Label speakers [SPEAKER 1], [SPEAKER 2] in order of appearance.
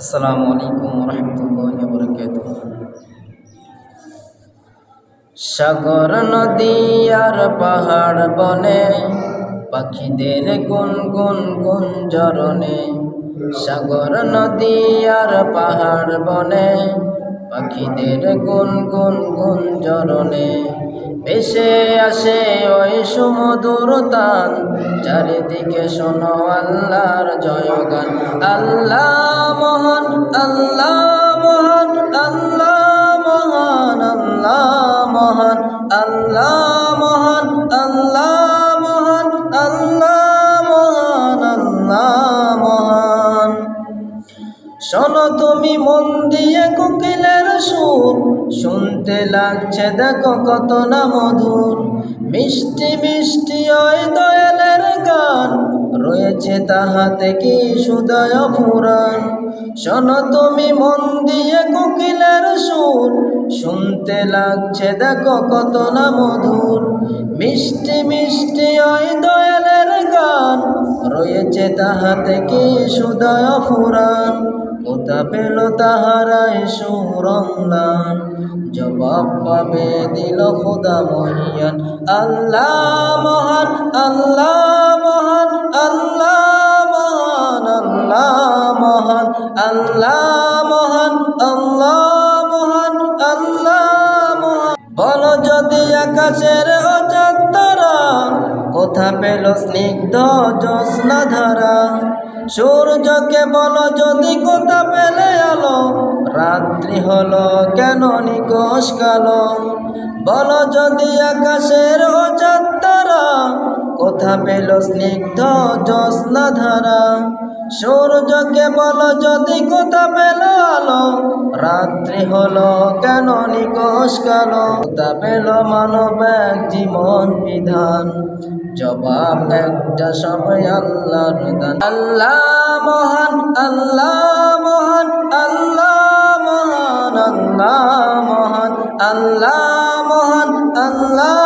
[SPEAKER 1] আসসালামু আলাইকুম রহমতুল্লাহ বরকাত সাগর নদী আর পাহাড় বনে, পাখিদের গুন গুন গুন জরনে। সাগর নদী আর পাহাড় বনে, পাখিদের গুন গুন গুন এসে আসে ওই সুমধুর তান চারিদিকে শোনো আল্লাহর জয়গান। আল্লাহ মহান আল্লাহ শোনো তুমি মন দিয়ে কোকিলের সুর। শুনতে লাগছে দেখো কত না মধুর। মিষ্টি মিষ্টি ওই দয়ালের গান। রয়েছে তাহাতে কি সুদয় পুরাণ শোনো তুমি মন দিয়ে কোকিলের সুর। শুনতে লাগছে দেখো কত না মধুর। মিষ্টি মিষ্টি ওই দয়ালের গান। রয়েছে তাহাতে কি সুদয় পুরাণ কোথা পেল তাহারাই সুরঙ্গান। জবাব পাবে দিল খোদা মহিয়ান। আল্লাহ মহান আল্লাহ মহান আল্লাহ মহান আল্লাহ মহান আল্লাহ মহান আল্লাহ মহান আল্লাহ মহান। বলো যদি আকাশের কোথা পেল স্নিগ্ধ জ্যোৎস্না ধারা সূর্যকে বলো যদি কোথা পেলে আলো, রাত্রি হলো কেন নিকোষ কালো? বলো যদি আকাশের তারা, কোথা পেল স্নিগ্ধ জ্যোৎস্না ধারা সূর্যকে বলো যদি কোথা পেল আলো, রাত্রি হলো কেন নিকোষ কালো? কোথা পেল মানব এক জীবন বিধান? জবাব একটা সবাই আল্লাহর দান। আল্লাহ মহান আল্লাহ মহান আল্লাহ মহান আল্লাহ মহান আল্লাহ মহান, আল্লাহ